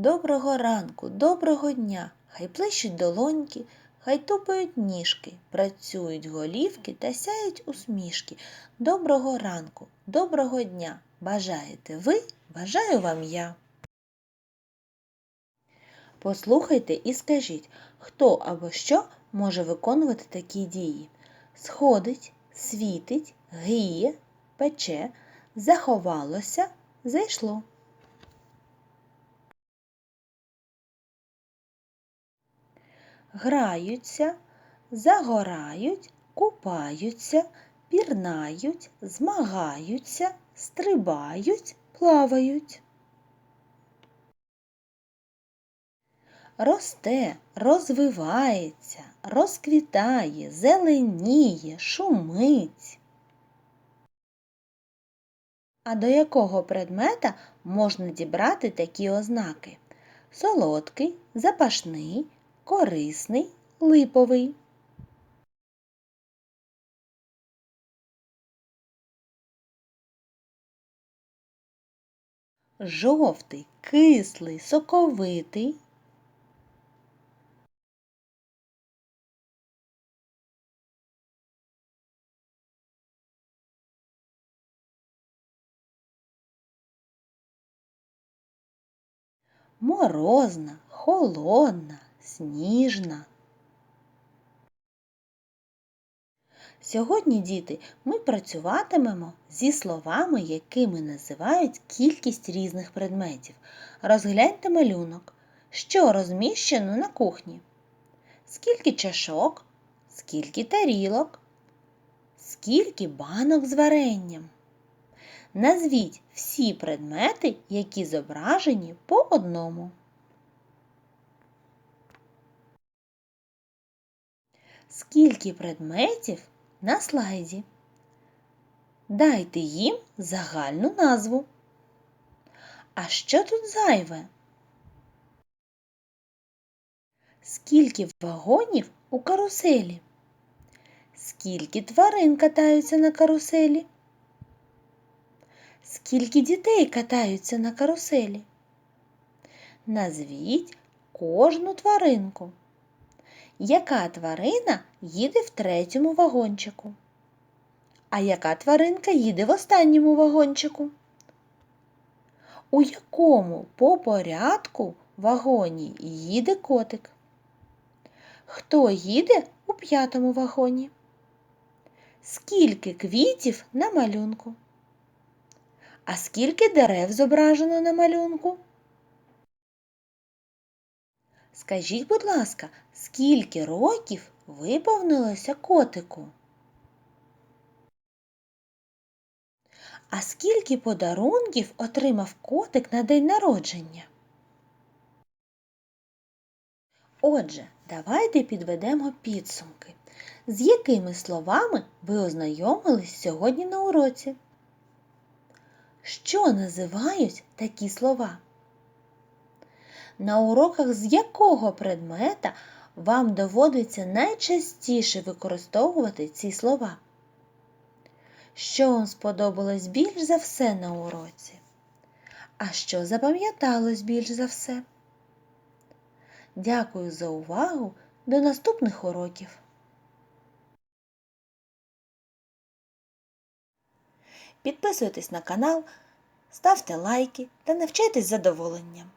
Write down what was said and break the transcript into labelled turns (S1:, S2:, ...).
S1: Доброго ранку, доброго дня, хай плещуть долоньки, хай тупають ніжки, працюють голівки та сяють усмішки. Доброго ранку, доброго дня. Бажаєте ви, бажаю вам я. Послухайте і скажіть, хто або що може виконувати такі дії. Сходить, світить, гріє, пече, заховалося, зайшло. Граються, загорають, купаються, пірнають, змагаються, стрибають, плавають. Росте, розвивається, розквітає, зеленіє, шумить. А до якого предмета можна дібрати такі ознаки? Солодкий, запашний, корисний, липовий. Жовтий, кислий, соковитий. Морозна, холодна, сніжна. Сьогодні, діти, ми працюватимемо зі словами, якими називають кількість різних предметів. Розгляньте малюнок. Що розміщено на кухні? Скільки чашок, скільки тарілок, скільки банок з варенням. Назвіть всі предмети, які зображені по одному. Скільки предметів на слайді? Дайте їм загальну назву. А що тут зайве? Скільки вагонів у каруселі? Скільки тварин катаються на каруселі? Скільки дітей катаються на каруселі? Назвіть кожну тваринку. Яка тварина їде в третьому вагончику? А яка тваринка їде в останньому вагончику? У якому по порядку вагоні їде котик? Хто їде у п'ятому вагоні? Скільки квітів на малюнку? А скільки дерев зображено на малюнку? Скажіть, будь ласка, скільки років виповнилося котику? А скільки подарунків отримав котик на день народження? Отже, давайте підведемо підсумки. З якими словами ви ознайомились сьогодні на уроці? Що називають такі слова? На уроках з якого предмета вам доводиться найчастіше використовувати ці слова? Що вам сподобалось більш за все на уроці? А що запам'яталось більш за все? Дякую за увагу! До наступних уроків! Підписуйтесь на канал, ставте лайки та навчайтесь задоволенням.